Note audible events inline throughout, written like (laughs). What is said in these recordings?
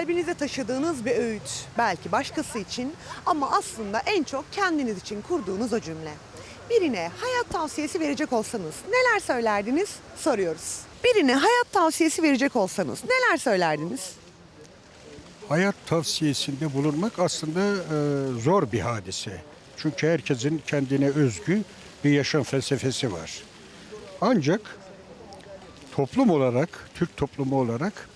kalbinize taşıdığınız bir öğüt. Belki başkası için ama aslında en çok kendiniz için kurduğunuz o cümle. Birine hayat tavsiyesi verecek olsanız neler söylerdiniz? Soruyoruz. Birine hayat tavsiyesi verecek olsanız neler söylerdiniz? Hayat tavsiyesinde bulunmak aslında e, zor bir hadise. Çünkü herkesin kendine özgü bir yaşam felsefesi var. Ancak toplum olarak, Türk toplumu olarak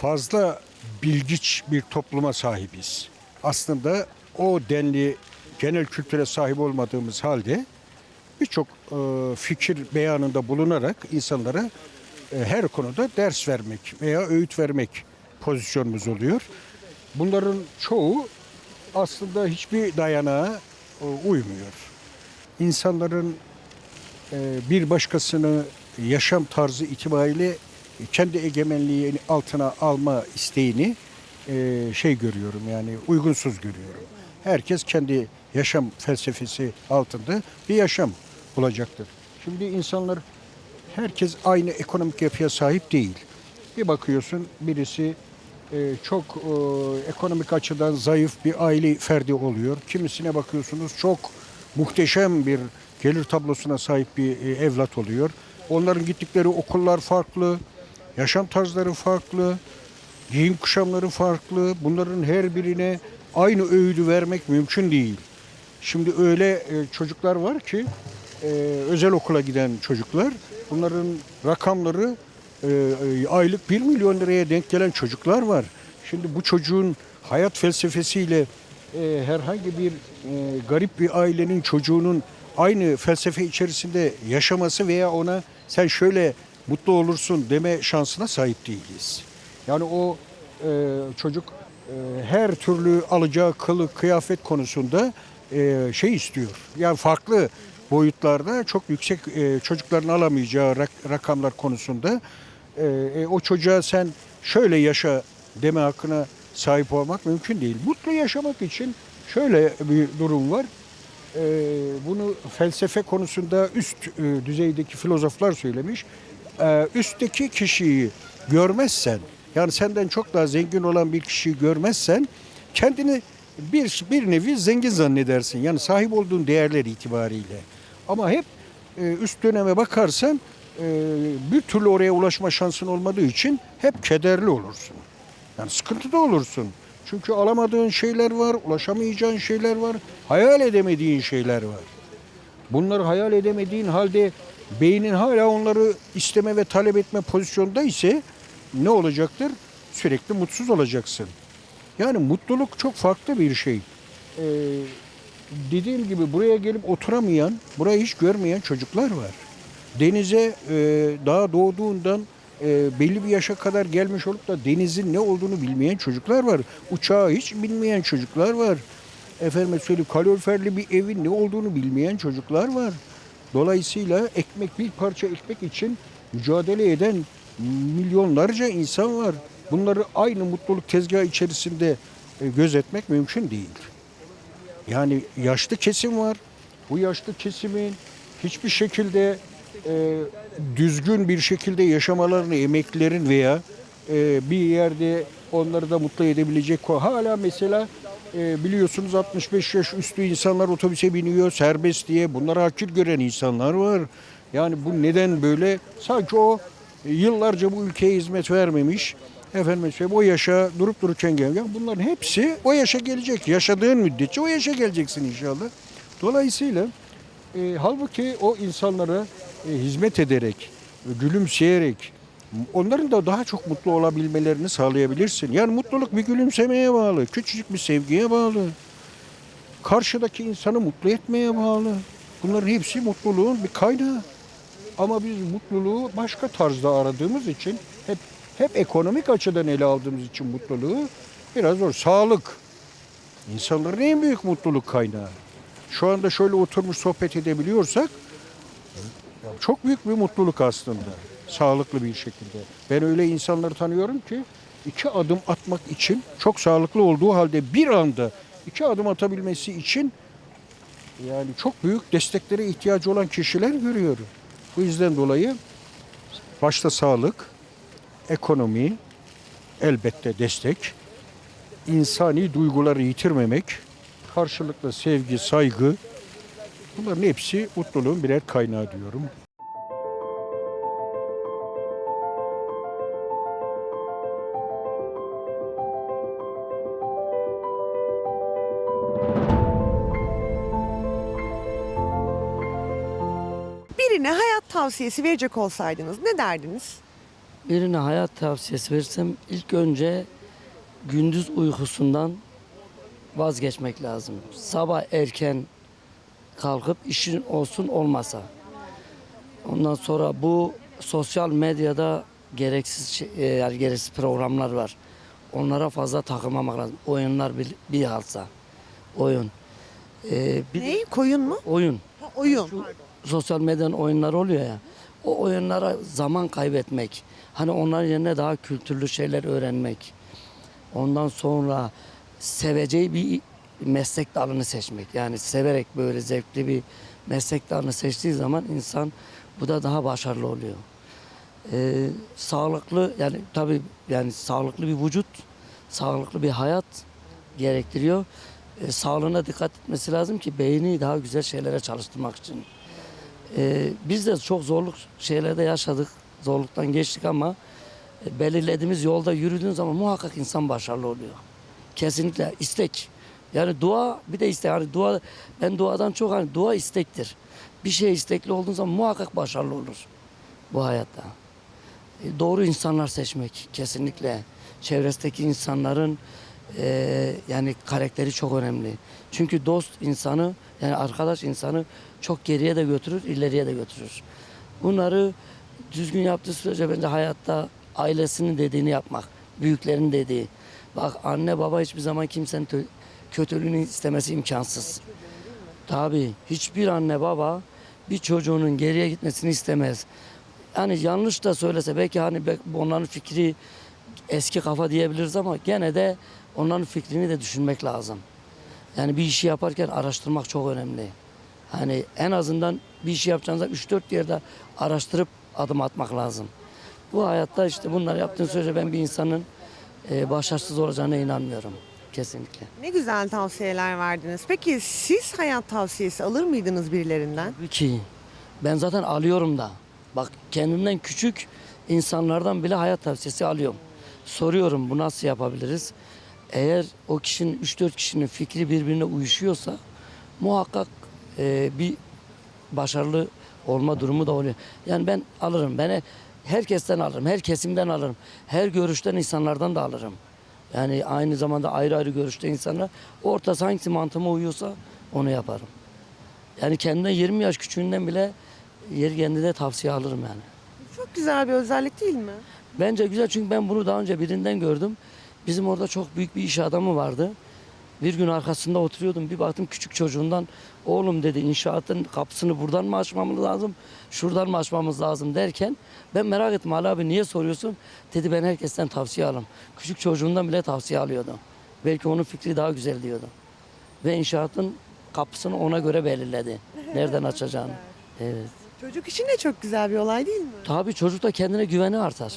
fazla bilgiç bir topluma sahibiz. Aslında o denli genel kültüre sahip olmadığımız halde birçok e, fikir beyanında bulunarak insanlara e, her konuda ders vermek veya öğüt vermek pozisyonumuz oluyor. Bunların çoğu aslında hiçbir dayanağa e, uymuyor. İnsanların bir başkasını yaşam tarzı itibariyle kendi egemenliği altına alma isteğini e, şey görüyorum yani uygunsuz görüyorum. Herkes kendi yaşam felsefesi altında bir yaşam bulacaktır. Şimdi insanlar herkes aynı ekonomik yapıya sahip değil. Bir bakıyorsun birisi e, çok e, ekonomik açıdan zayıf bir aile ferdi oluyor. Kimisine bakıyorsunuz çok muhteşem bir gelir tablosuna sahip bir evlat oluyor. Onların gittikleri okullar farklı, yaşam tarzları farklı, giyim kuşamları farklı. Bunların her birine aynı öğüdü vermek mümkün değil. Şimdi öyle e, çocuklar var ki e, özel okula giden çocuklar bunların rakamları e, aylık 1 milyon liraya denk gelen çocuklar var. Şimdi bu çocuğun hayat felsefesiyle herhangi bir garip bir ailenin çocuğunun aynı felsefe içerisinde yaşaması veya ona sen şöyle mutlu olursun deme şansına sahip değiliz. Yani o e, çocuk e, her türlü alacağı kılık, kıyafet konusunda e, şey istiyor. Yani farklı boyutlarda çok yüksek e, çocukların alamayacağı rak- rakamlar konusunda e, e, o çocuğa sen şöyle yaşa deme hakkına sahip olmak mümkün değil. Mutlu yaşamak için şöyle bir durum var. E, bunu felsefe konusunda üst e, düzeydeki filozoflar söylemiş. E, üstteki kişiyi görmezsen, yani senden çok daha zengin olan bir kişiyi görmezsen kendini bir bir nevi zengin zannedersin. Yani sahip olduğun değerler itibariyle. Ama hep e, üst döneme bakarsan e, bir türlü oraya ulaşma şansın olmadığı için hep kederli olursun. Yani sıkıntıda olursun. Çünkü alamadığın şeyler var, ulaşamayacağın şeyler var, hayal edemediğin şeyler var. Bunları hayal edemediğin halde beynin hala onları isteme ve talep etme pozisyonda ise ne olacaktır? Sürekli mutsuz olacaksın. Yani mutluluk çok farklı bir şey. Ee, dediğim gibi buraya gelip oturamayan, burayı hiç görmeyen çocuklar var. Denize e, daha doğduğundan e, belli bir yaşa kadar gelmiş olup da denizin ne olduğunu bilmeyen çocuklar var. Uçağı hiç bilmeyen çocuklar var. Efendim söyleyeyim kaloriferli bir evin ne olduğunu bilmeyen çocuklar var. Dolayısıyla ekmek bir parça ekmek için mücadele eden milyonlarca insan var. Bunları aynı mutluluk tezgahı içerisinde e, gözetmek mümkün değil. Yani yaşlı kesim var. Bu yaşlı kesimin hiçbir şekilde e, düzgün bir şekilde yaşamalarını emeklilerin veya e, bir yerde onları da mutlu edebilecek hala mesela e, biliyorsunuz 65 yaş üstü insanlar otobüse biniyor serbest diye bunları hakir gören insanlar var. Yani bu neden böyle? Sanki o e, yıllarca bu ülkeye hizmet vermemiş. Efendim söyleyeyim o yaşa durup dururken gel. Ya bunların hepsi o yaşa gelecek. Yaşadığın müddetçe o yaşa geleceksin inşallah. Dolayısıyla e, halbuki o insanlara e, hizmet ederek, gülümseyerek onların da daha çok mutlu olabilmelerini sağlayabilirsin. Yani mutluluk bir gülümsemeye bağlı, küçücük bir sevgiye bağlı. Karşıdaki insanı mutlu etmeye bağlı. Bunların hepsi mutluluğun bir kaynağı. Ama biz mutluluğu başka tarzda aradığımız için hep hep ekonomik açıdan ele aldığımız için mutluluğu biraz zor. Sağlık. İnsanların en büyük mutluluk kaynağı. Şu anda şöyle oturmuş sohbet edebiliyorsak çok büyük bir mutluluk aslında. Sağlıklı bir şekilde. Ben öyle insanları tanıyorum ki iki adım atmak için çok sağlıklı olduğu halde bir anda iki adım atabilmesi için yani çok büyük desteklere ihtiyacı olan kişiler görüyorum. Bu yüzden dolayı başta sağlık, ekonomi, elbette destek. İnsani duyguları yitirmemek, karşılıklı sevgi, saygı bunların hepsi mutluluğun birer kaynağı diyorum. Birine hayat tavsiyesi verecek olsaydınız ne derdiniz? Birine hayat tavsiyesi verirsem ilk önce gündüz uykusundan vazgeçmek lazım. Sabah erken kalkıp işin olsun olmasa. Ondan sonra bu sosyal medyada gereksiz şey- e, yani gereksiz programlar var. Onlara fazla takılmamak lazım. Oyunlar bir, bir halsa. Oyun. Ee, bir de Ne? Koyun mu? oyun Ha, oyun. Sosyal medyanın oyunları oluyor ya. O oyunlara zaman kaybetmek. Hani onların yerine daha kültürlü şeyler öğrenmek. Ondan sonra seveceği bir meslek dalını seçmek. Yani severek böyle zevkli bir meslek dalını seçtiği zaman insan bu da daha başarılı oluyor. Ee, sağlıklı yani tabii yani sağlıklı bir vücut, sağlıklı bir hayat gerektiriyor. Ee, sağlığına dikkat etmesi lazım ki beyni daha güzel şeylere çalıştırmak için. Ee, biz de çok zorluk şeylerde yaşadık. Zorluktan geçtik ama e, belirlediğimiz yolda yürüdüğün zaman muhakkak insan başarılı oluyor. Kesinlikle istek. Yani dua bir de istek. Hani dua ben duadan çok hani dua istektir. Bir şey istekli olduğun zaman muhakkak başarılı olur bu hayatta. E, doğru insanlar seçmek kesinlikle. Çevresindeki insanların e, yani karakteri çok önemli. Çünkü dost insanı yani arkadaş insanı çok geriye de götürür, ileriye de götürür. Bunları düzgün yaptığı sürece bence hayatta ailesinin dediğini yapmak, büyüklerin dediği. Bak anne baba hiçbir zaman kimsenin kötülüğünü istemesi imkansız. Tabii hiçbir anne baba bir çocuğunun geriye gitmesini istemez. Yani yanlış da söylese belki hani onların fikri eski kafa diyebiliriz ama gene de onların fikrini de düşünmek lazım. Yani bir işi yaparken araştırmak çok önemli. Hani en azından bir işi yapacağınızda 3-4 yerde araştırıp adım atmak lazım. Bu hayatta işte bunları yaptığın sürece ben bir insanın e, başarısız olacağına inanmıyorum. Kesinlikle. Ne güzel tavsiyeler verdiniz. Peki siz hayat tavsiyesi alır mıydınız birilerinden? Tabii ki. Ben zaten alıyorum da. Bak kendimden küçük insanlardan bile hayat tavsiyesi alıyorum. Soruyorum bu nasıl yapabiliriz? Eğer o kişinin 3-4 kişinin fikri birbirine uyuşuyorsa muhakkak e, bir başarılı olma durumu da oluyor. Yani ben alırım. Ben herkesten alırım. Her kesimden alırım. Her görüşten insanlardan da alırım. Yani aynı zamanda ayrı ayrı görüşte insanlar ortası hangisi mantığıma uyuyorsa onu yaparım. Yani kendimden 20 yaş küçüğünden bile yeri kendine tavsiye alırım yani. Çok güzel bir özellik değil mi? Bence güzel çünkü ben bunu daha önce birinden gördüm. Bizim orada çok büyük bir iş adamı vardı. Bir gün arkasında oturuyordum. Bir baktım küçük çocuğundan oğlum dedi inşaatın kapısını buradan mı açmamız lazım, şuradan mı açmamız lazım derken ben merak ettim Ali abi niye soruyorsun? Dedi ben herkesten tavsiye alırım. Küçük çocuğundan bile tavsiye alıyordu. Belki onun fikri daha güzel diyordu. Ve inşaatın kapısını ona göre belirledi. (laughs) Nereden açacağını. Evet. Çocuk için de çok güzel bir olay değil mi? Tabii çocuk da kendine güveni artar.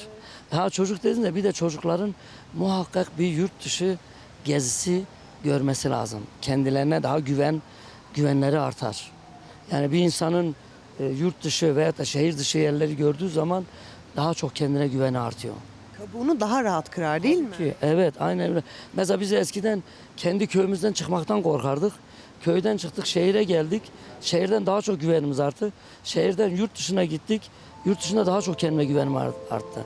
Ha çocuk dedin de bir de çocukların muhakkak bir yurt dışı gezisi görmesi lazım. Kendilerine daha güven güvenleri artar. Yani bir insanın e, yurt dışı veya da şehir dışı yerleri gördüğü zaman daha çok kendine güveni artıyor. Kabuğunu daha rahat kırar değil mi? Ki evet aynen öyle. Mesela biz eskiden kendi köyümüzden çıkmaktan korkardık. Köyden çıktık şehire geldik. Şehirden daha çok güvenimiz arttı. Şehirden yurt dışına gittik. Yurt dışında daha çok kendime güvenim art- arttı.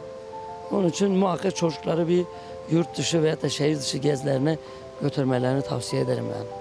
Onun için muhakkak çocukları bir yurt dışı veya da şehir dışı gezilerine götürmelerini tavsiye ederim yani.